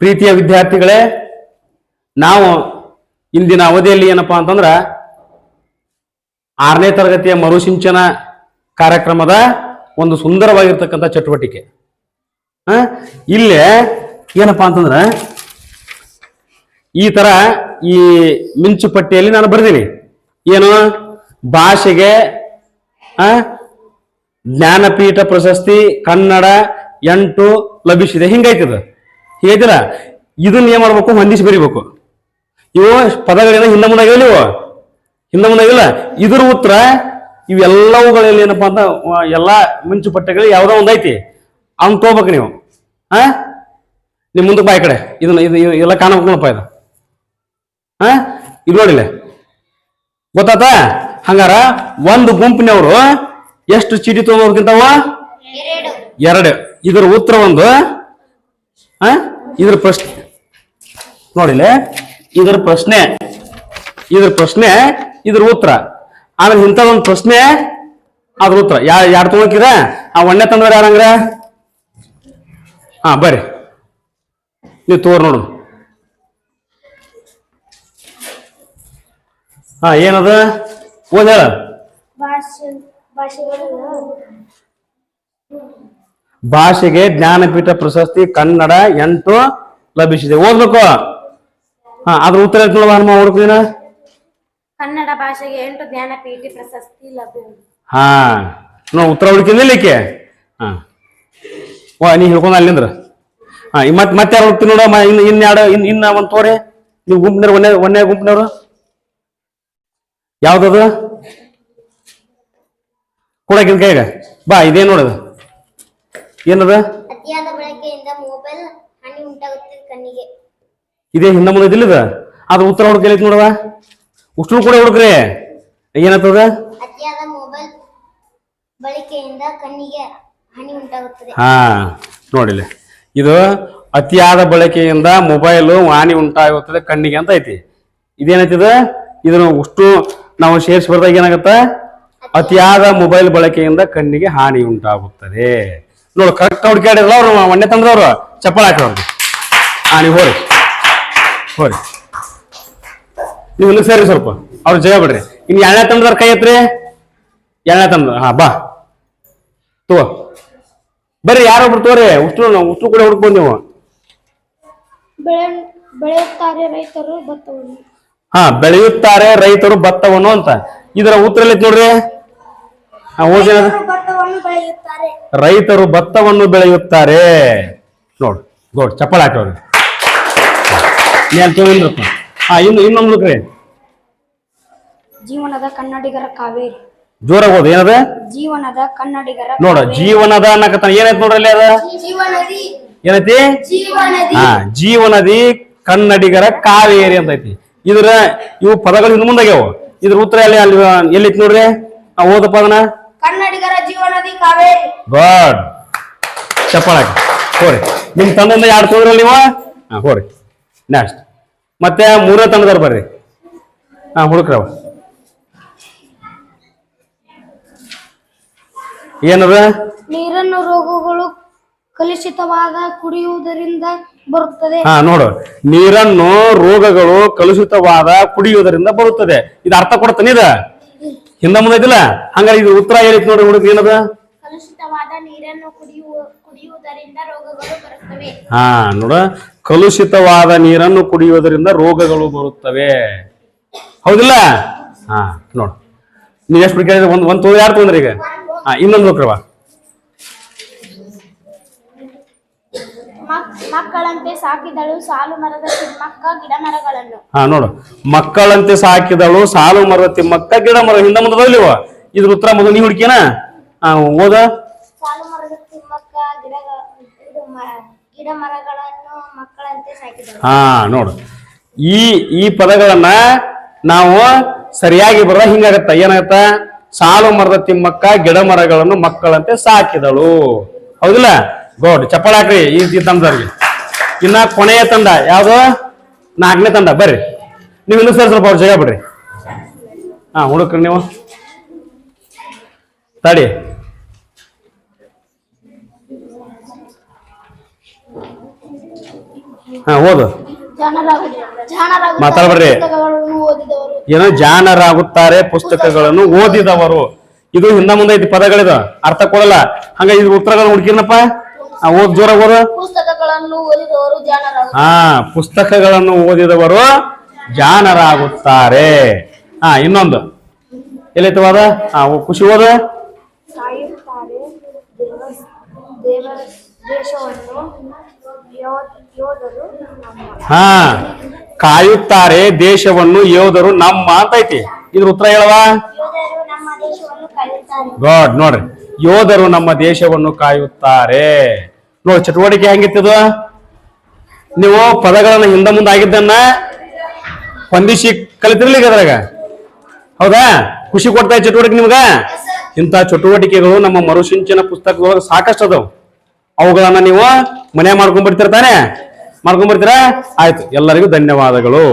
ಪ್ರೀತಿಯ ವಿದ್ಯಾರ್ಥಿಗಳೇ, ನಾವು ಇಂದಿನ ಅವಧಿಯಲ್ಲಿ ಏನಪ್ಪಾ ಅಂತಂದ್ರೆ ಆರನೇ ತರಗತಿಯ ಮರುಸಿಂಚನ ಕಾರ್ಯಕ್ರಮದ ಒಂದು ಸುಂದರವಾಗಿರ್ತಕ್ಕಂಥ ಚಟುವಟಿಕೆ. ಇಲ್ಲಿ ಏನಪ್ಪಾ ಅಂತಂದ್ರೆ ಈ ತರ ಈ ಮಿಂಚು ಪಟ್ಟಿಯಲ್ಲಿ ನಾನು ಬರ್ತೀನಿ ಏನು? ಭಾಷೆಗೆ ಜ್ಞಾನಪೀಠ ಪ್ರಶಸ್ತಿ ಕನ್ನಡ ಎಂಟು ಲಭಿಸಿದೆ. ಹಿಂಗೈತದ? ಹೇಗಿದ್ದೀರ ಇದನ್ನ ಏನ್ ಮಾಡ್ಬೇಕು? ಹೊಂದಿಸಿ ಬರಿಬೇಕು. ಇವು ಪದಗಳೇನ ಹಿಂದೆ ಮುಂದಾಗಿಲ್ಲ ಇವು. ಹಿಂದೆ ಮುಂದಾಗಿಲ್ಲ. ಇದ್ರ ಉತ್ತರ ಇವೆಲ್ಲವುಗಳಲ್ಲಿ ಏನಪ್ಪಾ ಅಂತ ಎಲ್ಲಾ ಮಿಂಚು ಪಟ್ಟೆಗಳು ಯಾವ್ದೋ ಒಂದೈತಿ ಐತಿ. ಅವ್ನ್ ತಗೋಬೇಕು ನೀವು. ಹಾ ನಿಮ್ ಮುಂದಕ್ಕೆ ಬಾ ಈ ಕಡೆ. ಇದನ್ನ ಇದು ಎಲ್ಲ ಎಲ್ಲ ಕಾಣಬೇಕಪ್ಪ ಇದು. ಹಾ ಇದು ನೋಡಿಲ್ಲ ಗೊತ್ತಾತ? ಹಂಗಾರ ಒಂದು ಗುಂಪಿನವರು ಎಷ್ಟು ಚೀಟಿ ತಗೋಬೇಕಂತವ ಎರಡು. ಇದ್ರ ಉತ್ತರ ಒಂದು ಇದ್ರ ಪ್ರಶ್ನೆ. ನೋಡಿಲ್ಲ ಇದ್ರ ಪ್ರಶ್ನೆ. ಇದ್ರ ಪ್ರಶ್ನೆ, ಇದ್ರ ಉತ್ತರ. ಆಮೇಲೆ ಇಂಥದೊಂದು ಪ್ರಶ್ನೆ, ಅದ್ರ ಉತ್ತರ. ಯಾ, ಯಾರು ತಗೋಕಿರ ಆ ಒಣ್ಣೆ ತಂದ್ರೆ ಯಾರಂಗ್ರ ಹಾ, ಬರ್ರಿ. ನೀವು ತೋರ್ ನೋಡು. ಹಾ, ಏನದ? ಓದ್ ಹೇಳ. ಭಾಷೆಗೆ ಜ್ಞಾನಪೀಠ ಪ್ರಶಸ್ತಿ ಕನ್ನಡ ಎಂಟು ಲಭಿಸಿದೆ. ಓದ್ಬೇಕು? ಹಾ ಅದ್ರ ಉತ್ತರ ಹನುಮ ಹುಡುಕಿನ ಕನ್ನಡ ಭಾಷೆಗೆ ಎಂಟು ಜ್ಞಾನಪೀಠ ಪ್ರಶಸ್ತಿ ಲಭ್ಯ ಹಾ ನೋ ಉತ್ತರ ಹುಡುಕಿಂದಿಲ್ಲ ಈಕೆ ಹಾ. ಓ ನೀ ಹೇಳ್ಕೊಂಡ ಅಲ್ಲಿಂದ್ರ ಹಾ ಮತ್ ಮತ್ತೆ ಯಾರು ಹುಡುಕ್ತಿ ನೋಡ ಇನ್ ಇನ್ ಎರಡು ಇನ್ ಇನ್ನ ಒಂದ್ ತೋರಿ. ನೀವು ಗುಂಪಿನವ್ರು ಒಂದೇ ಒಂದೇ ಗುಂಪಿನವ್ರು? ಯಾವ್ದದು? ಕೊಡಕಿನ ಕೈಗ. ಬಾ ಇದೇನ್ ನೋಡದು. ಏನದ? ಅತಿಯಾದ ಬಳಕೆಯಿಂದ ಮೊಬೈಲ್ ಹಾನಿ ಉಂಟಾಗುತ್ತದೆ ಕಣ್ಣಿಗೆ. ಇದೇ ಹಿಂದ ಮುಂದೆ ಇದಿಲ್ಲದ ಅದ್ರ ಅದು ಉತ್ತರ ಹುಡುಕಲಿ ನೋಡದ ಉಷ್ಣ ಕೂಡ ಹುಡುಕ್ರಿ. ಏನತ್ತದ ಅತಿಯಾದ ಮೊಬೈಲ್ ಬಳಕೆಯಿಂದ ಕಣ್ಣಿಗೆ ಹಾನಿ ಉಂಟಾಗುತ್ತದೆ. ಹಾ ನೋಡಿಲ್ಲ ಇದು ಅತಿಯಾದ ಬಳಕೆಯಿಂದ ಮೊಬೈಲು ಹಾನಿ ಉಂಟಾಗುತ್ತದೆ ಕಣ್ಣಿಗೆ ಅಂತ ಐತಿ. ಇದೇನಾಯ್ತದ ಇದನ್ನ ಉಷ್ಟು ನಾವು ಸೇರಿಸಿ ಬರ್ದಾಗ ಏನಾಗತ್ತ? ಅತಿಯಾದ ಮೊಬೈಲ್ ಬಳಕೆಯಿಂದ ಕಣ್ಣಿಗೆ ಹಾನಿ ಉಂಟಾಗುತ್ತದೆ. ನೋಡು ಕರೆಕ್ಟ್ ಹುಡುಕಾಡಿರಲ್ಲ ಅವ್ರು ಒಂದೇ ತಂದ್ರವ್ರು ಚಪ್ಪಲ್ ಹಾಕೋರ್ಗೆ ಹಾ ನೀವು ಹೋರಿ. ಹೋರಿ. ನೀವು ಇಲ್ಲಿ ಸೇರಿ ಸ್ವಲ್ಪ ಅವ್ರು ಜಯ ಬಿಡ್ರಿ. ಇನ್ನು ಎಣ್ಣೆ ತಂದ್ರ ಕೈ ಎತ್ರಿ? ಎಣ್ಣೆ ತಂದ್ರ ಹಾ ಬಾ. ತಗೋ. ಬರ್ರಿ ಯಾರೊಬ್ರು ತೋರಿ ಉಷ್ಟು ಉಷ್ಟು ಕೂಡ ಹುಡ್ಕೊಂಡು ನೀವು. ಬೆಳೆ ಬೆಳೆಯುತ್ತಾರೆ ರೈತರು ಭತ್ತವನ್ನು ಹಾ ಬೆಳೆಯುತ್ತಾರೆ ರೈತರು ಭತ್ತವನ್ನು ಅಂತ. ಇದರ ಉತ್ತರ ಎಲ್ಲಿ ಐತಿ ನೋಡ್ರಿ ಹಾ ಓದಿ ಏನದು? ಭತ್ತವನ್ನು ಬೆಳೆಯುತ್ತಾರೆ. ರೈತರು ಭತ್ತವನ್ನು ಬೆಳೆಯುತ್ತಾರೆ. ನೋಡ್ ಗೋಡ್ ಚಪ್ಪಳ ಏನ್ ತಗೊಂಡ್ರಪ್ಪ ಹಾ ಇನ್ನು ಇನ್ನೊಂದು ಹುಡುಕ್ರಿ ಜೀವನದ ಕನ್ನಡಿಗರ ಕಾವೇರಿ. ಜೋರಾಗಿ ಹೋದ ಏನದ? ಜೀವನದ ಕನ್ನಡಿಗರ ನೋಡ ಜೀವನದ ಅನ್ನಕತ್ತಾನ ಏನೈತಿ ನೋಡ್ರಿ ಅಲ್ಲಿ ಅದ? ಏನೈತಿ? ಹಾ ಜೀವನದಿ ಕನ್ನಡಿಗರ ಕಾವೇರಿ ಅಂತ ಐತಿ ಇದ್ರ ಇವು ಪದಗಳು ಇನ್ನು ಮುಂದಾಗ್ಯಾವ. ಇದ್ರ ಉತ್ತರ ಎಲ್ಲಿ ಅಲ್ಲಿ ಎಲ್ಲಿತ್ತು ನೋಡ್ರಿ? ಆ ಓದಪ್ಪ ಅದನ್ನ. ಕನ್ನಡಿಗರ ಜೀವನದಿ ಕಾವೇರಿ ಗಾಡ್ ಚಪ್ಪಾಳಾಕಿ ಹೋರಿ. ನಿಮ್ ತಂದೆ ಎರಡು ತೊಂದ್ರಲ್ಲ ನೀವು? ಹಾ ಹೋರಿ. ನೆಕ್ಸ್ಟ್ ಮತ್ತೆ ಮೂರನೇ ತಂಡದವ್ರು ಬರ್ರಿ. ಹಾ ಹುಡುಕ್ರವ. ಏನದ? ನೀರನ್ನು ರೋಗಗಳು ಕಲುಷಿತವಾದ ಕುಡಿಯುವುದರಿಂದ ಬರುತ್ತದೆ. ಹಾ ನೋಡು. ನೀರನ್ನು ರೋಗಗಳು ಕಲುಷಿತವಾದ ಕುಡಿಯುವುದರಿಂದ ಬರುತ್ತದೆ. ಇದು ಅರ್ಥ ಕೊಡ್ತಾನೆ ಇದ ಹಿಂದ ಮುಂದೆ ಐತಿಲ್ಲ? ಹಂಗಾರೆ ಇದು ಉತ್ತರ ಏನೈತಿ ನೋಡ್ರಿ ಹುಡುಗ ಏನದ? ಕಲುಷಿತವಾದ ನೀರನ್ನು ಕುಡಿಯುವ ಕುಡಿಯುವುದರಿಂದ ರೋಗಗಳು ಬರುತ್ತವೆ. ಹಾ ನೋಡ. ಕಲುಷಿತವಾದ ನೀರನ್ನು ಕುಡಿಯುವುದರಿಂದ ರೋಗಗಳು ಬರುತ್ತವೆ. ಹೌದಿಲ್ಲ? ಹಾ ನೋಡು. ನೀವ್ ಎಷ್ಟು ಕೇಳಿದ್ರೆ? ಒಂದ್ ಒಂದ್ ತೊಂದ್ರೆ ಯಾರು ತೊಂದ್ರೆ ಈಗ? ಹಾ ಇನ್ನೊಂದು ಹೋಗ್ರವ ಮಕ್ಕಳಂತೆ ಸಾಕಿದಳು ಸಾಲು ಮರದ ತಿಮ್ಮಕ್ಕ ಗಿಡ ಮರಗಳನ್ನು ಹಾ ನೋಡು. ಮಕ್ಕಳಂತೆ ಸಾಕಿದಳು ಸಾಲು ಮರದ ತಿಮ್ಮಕ್ಕ ಗಿಡ ಮರ ಹಿಂದ ಮುಂದೆ ಬರಲಿವ ಇದ್ರ ಉತ್ತರ ಮೊದಲು ನೀ ಹುಡುಕಿನ ಹಾ ಓದ. ಸಾಲು ಮರದ ತಿಮ್ಮಕ್ಕ ಗಿಡ ಗಿಡ ಮರಗಳನ್ನು ಮಕ್ಕಳಂತೆ ಸಾಕಿದಳು. ಹಾ ನೋಡು. ಈ ಈ ಪದಗಳನ್ನ ನಾವು ಸರಿಯಾಗಿ ಬರ ಹಿಂಗಾಗತ್ತ? ಏನಾಗತ್ತ? ಸಾಲು ಮರದ ತಿಮ್ಮಕ್ಕ ಗಿಡ ಮರಗಳನ್ನು ಮಕ್ಕಳಂತೆ ಸಾಕಿದಳು. ಹೌದಿಲ್ಲ? ಗೋಡ್ ಚಪ್ಪಾಳ ಹಾಕ್ರಿ, ಈ ಈ ತಂಡದವ್ರಿಗೆ ಇನ್ನ ಕೊನೆಯ ತಂಡ, ಯಾವ್ದು? ನಾಲ್ಕನೇ ತಂಡ, ಬರ್ರಿ. ನೀವು ಇನ್ನೂ ಸರ್ ಸ್ವಲ್ಪ ಅವ್ರ ಜಾಗ ಬಿಡ್ರಿ. ಹಾ, ಹುಡುಕ್ರಿ ನೀವು. ತಡಿ. ಹಾ, ಓದು. ಮಾತಾಡ್ಬೇಡ್ರಿ. ಏನೋ ಜಾಣರಾಗುತ್ತಾರೆ ಪುಸ್ತಕಗಳನ್ನು ಓದಿದವರು. ಇದು ಹಿಂದ ಮುಂದೆ ಐತಿ ಪದಗಳಿದ. ಅರ್ಥ ಕೊಡಲ್ಲ. ಹಂಗ ಇದು ಉತ್ತರಗಳನ್ನು ಹುಡುಕಿರ್ನಪ್ಪ. ಓದ್ ಜೋರ ಓದ. ಪುಸ್ತಕಗಳನ್ನು ಓದಿದವರು ಹಾ ಪುಸ್ತಕಗಳನ್ನು ಓದಿದವರು ಜಾನರಾಗುತ್ತಾರೆ ಹಾ ಇನ್ನೊಂದು. ಎಲ್ಲಿತವಾದ ಹಾ ಓ, ಖುಷಿ ಓದ. ಹಾ ಕಾಯುತ್ತಾರೆ ದೇಶವನ್ನು ಯೋಧರು ನಮ್ಮ ಅಂತ ಐತಿ. ಇದ್ರ ಉತ್ತರ ಹೇಳುವ ಯೋಧರು ನಮ್ಮ ದೇಶವನ್ನು ಕಾಯುತ್ತಾರೆ. ಗಾಡ್ ನೋಡ್ರಿ. ಯೋಧರು ನಮ್ಮ ದೇಶವನ್ನು ಕಾಯುತ್ತಾರೆ. ನೋಡಿ ಚಟುವಟಿಕೆ ಹೆಂಗಿತ್ತದ? ನೀವು ಪದಗಳನ್ನ ಹಿಂದೆ ಮುಂದೆ ಆಗಿದ್ದನ್ನ ಹೊಂದಿಸಿ ಕಲಿತಿರ್ಲಿಕ್ಕೆ ಅದ್ರಾಗ? ಹೌದಾ? ಖುಷಿ ಕೊಡ್ತಾ ಚಟುವಟಿಕೆ ನಿಮ್ಗ? ಇಂಥ ಚಟುವಟಿಕೆಗಳು ನಮ್ಮ ಮರುಸಿಂಚನ ಪುಸ್ತಕದೊಳಗೆ ಸಾಕಷ್ಟು ಅದಾವ. ಅವುಗಳನ್ನ ನೀವು ಮನೆ ಮಾಡ್ಕೊಂಡ್ಬಿಡ್ತಿರ್ತಾನೆ ಮಾಡ್ಕೊಂಡ್ಬಿಡ್ತೀರಾ? ಆಯ್ತು. ಎಲ್ಲರಿಗೂ ಧನ್ಯವಾದಗಳು.